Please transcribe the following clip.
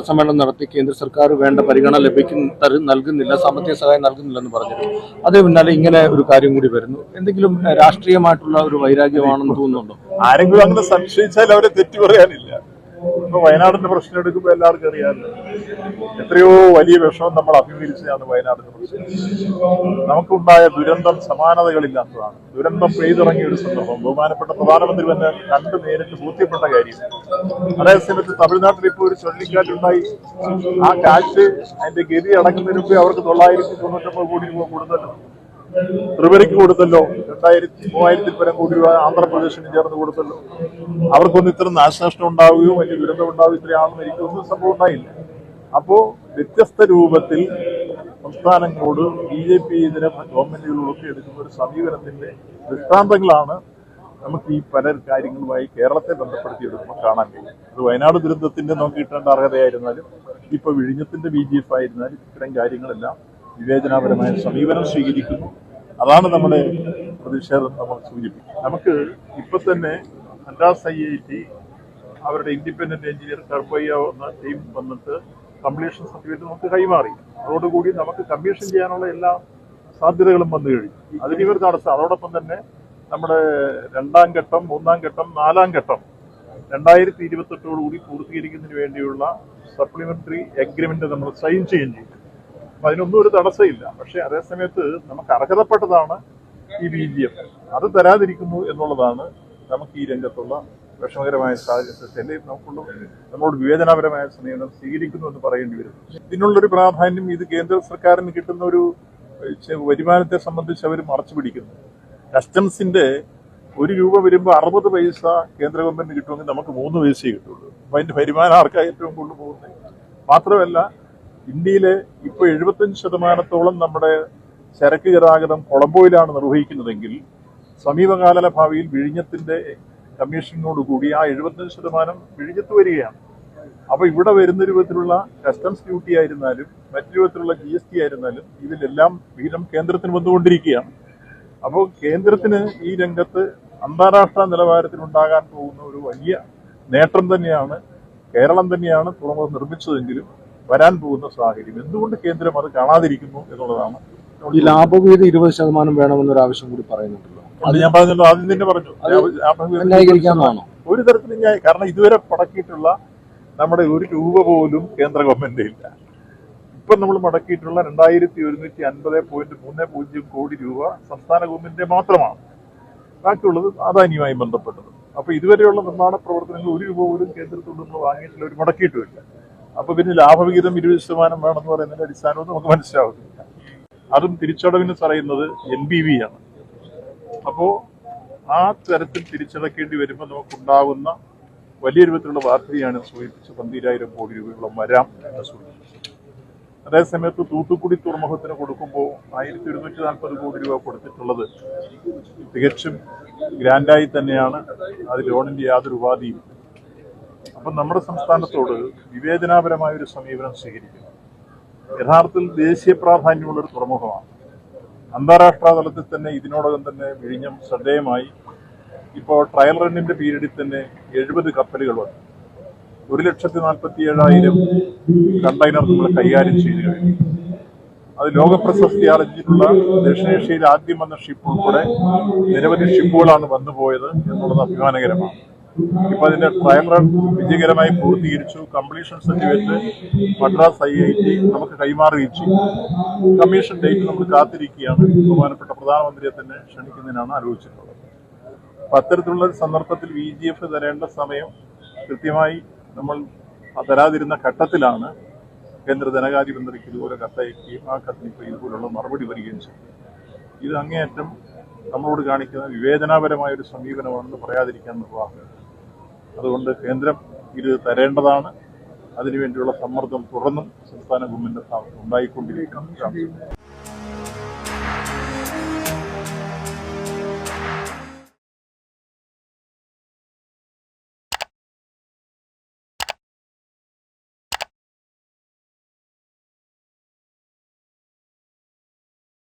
പത്രസമ്മേളനം നടത്തി കേന്ദ്ര സർക്കാർ വേണ്ട പരിഗണന ലഭിക്കുന്ന നൽകുന്നില്ല സാമ്പത്തിക സഹായം നൽകുന്നില്ലെന്ന് പറഞ്ഞിരുന്നു. അതേ പിന്നാലെ ഇങ്ങനെ ഒരു കാര്യം കൂടി വരുന്നു. എന്തെങ്കിലും രാഷ്ട്രീയമായിട്ടുള്ള ഒരു വൈരാഗ്യമാണെന്ന് തോന്നുന്നുണ്ടോ? ആരെങ്കിലും അങ്ങനെ സംശയിച്ചാൽ അവരെ തെറ്റു പറയാനില്ല ഇപ്പൊ വയനാടിന്റെ പ്രശ്നം എടുക്കുമ്പോൾ എല്ലാവർക്കും അറിയാമല്ലോ എത്രയോ വലിയ വിഷമം നമ്മൾ അഭിമുഖീകരിച്ചതാണ് വയനാടിന്റെ പ്രശ്നം. നമുക്കുണ്ടായ ദുരന്തം സമാനതകളില്ലാത്തതാണ്. ദുരന്തം പെയ്തിറങ്ങിയ ഒരു സന്ദർഭം. ബഹുമാനപ്പെട്ട പ്രധാനമന്ത്രി തന്നെ കണ്ട് നേരിട്ട് ബോധ്യപ്പെട്ട കാര്യം. അതേസമയത്ത് തമിഴ്നാട്ടിൽ ഇപ്പോൾ ഒരു ചുഴലിക്കാറ്റുണ്ടായി. ആ കാറ്റ് അതിന്റെ ഗതി അടക്കുന്നതിന് മുമ്പേ അവർക്ക് തൊള്ളായിരത്തി തൊണ്ണൂറ്റൊമ്പത് കോടി രൂപ കൂടുതലോ ത്രിപുരയ്ക്ക് കൊടുത്തല്ലോ. രണ്ടായിരത്തി മൂവായിരത്തിൽ പരം കോടി രൂപ ആന്ധ്രാപ്രദേശിന് ചേർന്ന് കൊടുത്തല്ലോ. അവർക്കൊന്നും ഇത്ര നാശനഷ്ടം ഉണ്ടാവുകയോ വലിയ ദുരന്തം ഉണ്ടാവുകയോ ഇത്ര ആൾ മരിക്കുകയൊന്നും സംഭവം ഉണ്ടായില്ല. അപ്പോ വ്യത്യസ്ത രൂപത്തിൽ സംസ്ഥാനങ്ങളോട് ബി ജെ പി ഇതര ഗവൺമെന്റുകളിലൊക്കെ എടുക്കുന്ന ഒരു സമീപനത്തിന്റെ ദൃഷ്ടാന്തങ്ങളാണ് നമുക്ക് ഈ പല കാര്യങ്ങളുമായി കേരളത്തെ ബന്ധപ്പെടുത്തി എടുക്കുമ്പോൾ കാണാൻ കഴിയും. അത് വയനാട് ദുരന്തത്തിന്റെ നമുക്ക് കിട്ടേണ്ട അർഹതയായിരുന്നാലും ഇപ്പൊ വിഴിഞ്ഞത്തിന്റെ ബി ജി എഫ് ആയിരുന്നാലും ഇത്തരം കാര്യങ്ങളെല്ലാം വിവേചനാപരമായ സമീപനം സ്വീകരിക്കുന്നു. അതാണ് നമ്മുടെ പ്രതിഷേധം നമ്മൾ സൂചിപ്പിക്കുന്നത്. നമുക്ക് ഇപ്പൊ തന്നെ മദ്രാസ് ഐ ഐ ടി അവരുടെ ഇൻഡിപെൻഡന്റ് എഞ്ചിനീയർ കർപ്പയ്യ എന്ന ടീം വന്നിട്ട് കംപ്ലീഷൻ സർട്ടിഫിക്കറ്റ് നമുക്ക് കൈമാറി. അതോടുകൂടി നമുക്ക് കമ്മീഷൻ ചെയ്യാനുള്ള എല്ലാ സാധ്യതകളും വന്നു കഴിഞ്ഞു. അതിന് ഇവർ തടസ്സം. അതോടൊപ്പം തന്നെ നമ്മുടെ രണ്ടാം ഘട്ടം മൂന്നാം ഘട്ടം നാലാം ഘട്ടം രണ്ടായിരത്തി ഇരുപത്തെട്ടോടുകൂടി പൂർത്തീകരിക്കുന്നതിന് വേണ്ടിയുള്ള സപ്ലിമെന്ററി എഗ്രിമെന്റ് നമ്മൾ സൈൻ ചെയ്യുകയും അപ്പൊ അതിനൊന്നും ഒരു തടസ്സമില്ല. പക്ഷെ അതേസമയത്ത് നമുക്ക് അർഹതപ്പെട്ടതാണ് ഈ ബി ജി എഫ്. അത് തരാതിരിക്കുന്നു എന്നുള്ളതാണ് നമുക്ക് ഈ രംഗത്തുള്ള വിഷമകരമായ സാഹചര്യത്തിൽ നമുക്കുള്ള നമ്മളോട് വിവേചനാപരമായ സമീപനം സ്വീകരിക്കുന്നു എന്ന് പറയേണ്ടി വരും. ഇതിനുള്ളൊരു പ്രാധാന്യം ഇത് കേന്ദ്ര സർക്കാരിന് കിട്ടുന്ന ഒരു വരുമാനത്തെ സംബന്ധിച്ച് അവർ മറച്ചു പിടിക്കുന്നു. കസ്റ്റംസിന്റെ ഒരു രൂപ വരുമ്പോൾ അറുപത് പൈസ കേന്ദ്ര ഗവൺമെന്റിന് കിട്ടുമെങ്കിൽ നമുക്ക് മൂന്ന് പൈസയെ കിട്ടുള്ളൂ. അപ്പൊ അതിന്റെ വരുമാനം ആർക്കാ ഏറ്റവും കൂടുതൽ പോകുന്നത്? മാത്രമല്ല ഇന്ത്യയിലെ ഇപ്പോൾ എഴുപത്തഞ്ച് ശതമാനത്തോളം നമ്മുടെ ചരക്ക് ഗതാഗതം കൊളംബോയിലാണ് നിർവഹിക്കുന്നതെങ്കിൽ സമീപകാല ഭാവിയിൽ വിഴിഞ്ഞത്തിന്റെ കമ്മീഷനോടുകൂടി ആ എഴുപത്തഞ്ച് ശതമാനം വിഴിഞ്ഞത്ത് വരികയാണ്. അപ്പൊ ഇവിടെ വരുന്ന രൂപത്തിലുള്ള കസ്റ്റംസ് ഡ്യൂട്ടി ആയിരുന്നാലും മറ്റു രൂപത്തിലുള്ള ജി എസ് ടി ആയിരുന്നാലും ഇതിലെല്ലാം വിഹിതം കേന്ദ്രത്തിന് വന്നുകൊണ്ടിരിക്കുകയാണ്. അപ്പോൾ കേന്ദ്രത്തിന് ഈ രംഗത്ത് അന്താരാഷ്ട്ര നിലവാരത്തിൽ ഉണ്ടാകാൻ പോകുന്ന ഒരു വലിയ നേട്ടം തന്നെയാണ് കേരളം തന്നെയാണ് തുറമുഖം നിർമ്മിച്ചതെങ്കിലും വരാൻ പോകുന്ന സാഹചര്യം. എന്തുകൊണ്ട് കേന്ദ്രം അത് കാണാതിരിക്കുന്നു എന്നുള്ളതാണ് ഈ ലാഭവിഹിതം ഇരുപത് ശതമാനം വേണമെന്നൊരു ആവശ്യം കൂടി പറയുന്നുണ്ടല്ലോ. അത് ഞാൻ പറഞ്ഞല്ലോ ആദ്യം തന്നെ പറഞ്ഞു. ഒരു തരത്തിലും ഞാൻ കാരണം ഇതുവരെ പടക്കിയിട്ടുള്ള നമ്മുടെ ഒരു രൂപ പോലും കേന്ദ്ര ഗവൺമെന്റ് ഇല്ല. ഇപ്പൊ നമ്മൾ മടക്കിയിട്ടുള്ള രണ്ടായിരത്തി ഒരുന്നൂറ്റി അൻപത് പോയിന്റ് മൂന്ന് പൂജ്യം കോടി രൂപ സംസ്ഥാന ഗവൺമെന്റിന്റെ മാത്രമാണ്. ബാക്കിയുള്ളത് അദാനിയുമായി ബന്ധപ്പെട്ടത്. അപ്പൊ ഇതുവരെയുള്ള നിർമ്മാണ പ്രവർത്തനങ്ങൾ ഒരു രൂപ പോലും കേന്ദ്രത്തിൽ നിന്ന് വാങ്ങിയിട്ടില്ല ഒരു മുടക്കിയിട്ടുമില്ല. അപ്പൊ പിന്നെ ലാഭവിഹിതം ഇരുപത് ശതമാനം വേണമെന്ന് പറയുന്നതിന്റെ അടിസ്ഥാനവും നമുക്ക് മനസ്സിലാവുന്നില്ല. അതും തിരിച്ചടവിന് പറയുന്നത് എൻ ബി വി ആണ്. അപ്പോ ആ തരത്തിൽ തിരിച്ചടക്കേണ്ടി വരുമ്പോൾ നമുക്കുണ്ടാകുന്ന വലിയ രൂപത്തിലുള്ള വാർത്തയാണ് സൂചിപ്പിച്ച് പന്തിരായിരം കോടി രൂപയുള്ള വരാം എന്ന് സൂചിപ്പിച്ചു അതേസമയത്ത് തൂത്തുക്കുടി തുറമുഖത്തിന് കൊടുക്കുമ്പോൾ ആയിരത്തി ഒരുന്നൂറ്റി നാൽപ്പത് കോടി രൂപ കൊടുത്തിട്ടുള്ളത് തികച്ചും ഗ്രാൻഡായി തന്നെയാണ്. അത് ലോണിന്റെ യാതൊരു ഉപാധിയും അപ്പം നമ്മുടെ സംസ്ഥാനത്തോട് വിവേചനാപരമായ ഒരു സമീപനം സ്വീകരിക്കുന്നു. യഥാർത്ഥത്തിൽ ദേശീയ പ്രാധാന്യമുള്ള ഒരു തുറമുഖമാണ്. അന്താരാഷ്ട്ര തലത്തിൽ തന്നെ ഇതിനോടകം തന്നെ വിഴിഞ്ഞം ശ്രദ്ധേയമായി. ഇപ്പോൾ ട്രയൽ റണ്ണിന്റെ പീരീഡിൽ തന്നെ എഴുപത് കപ്പലുകൾ വന്നു. ഒരു ലക്ഷത്തി നാൽപ്പത്തി ഏഴായിരം കണ്ടെയ്നർ നമ്മൾ കൈകാര്യം ചെയ്തു കഴിഞ്ഞു. അത് ലോക പ്രശസ്തി ആർജിച്ചിട്ടുള്ള ദക്ഷിണേഷ്യയിൽ ആദ്യം വന്ന ഷിപ്പ് ഉൾപ്പെടെ നിരവധി ഷിപ്പുകളാണ് വന്നുപോയത് എന്നുള്ളത് അഭിമാനകരമാണ്. ഇപ്പൊ അതിന്റെ ട്രയൽ റൺ വിജയകരമായി പൂർത്തീകരിച്ചു. Completion certificate Madras I I T നമുക്ക് കൈമാറുകയും ചെയ്യും കമ്മീഷൻ ഡേറ്റ് നമ്മൾ കാത്തിരിക്കുകയാണ്. ബഹുമാനപ്പെട്ട പ്രധാനമന്ത്രിയെ തന്നെ ക്ഷണിക്കുന്നതിനാണ് ആലോചിച്ചിട്ടുള്ളത്. അപ്പൊ അത്തരത്തിലുള്ള ഒരു സന്ദർഭത്തിൽ വി ജി എഫ് തരേണ്ട സമയം കൃത്യമായി നമ്മൾ തരാതിരുന്ന ഘട്ടത്തിലാണ് കേന്ദ്ര ധനകാര്യമന്ത്രിക്ക് ഇതുപോലെ കത്തയക്കുകയും ആ കത്തിന് ഇപ്പോൾ ഇതുപോലുള്ള മറുപടി വരികയും ചെയ്തു. ഇത് അങ്ങേയറ്റം നമ്മളോട് കാണിക്കുന്ന വിവേചനാപരമായ ഒരു സമീപനമാണെന്ന് പറയാതിരിക്കാൻ നിർവാഹം അതുകൊണ്ട് കേന്ദ്രം ഇത് തരേണ്ടതാണ്. അതിനുവേണ്ടിയുള്ള സമ്മർദ്ദം തുടർന്നും സംസ്ഥാന ഗവൺമെന്റ് ഉണ്ടായിക്കൊണ്ടിരിക്കണം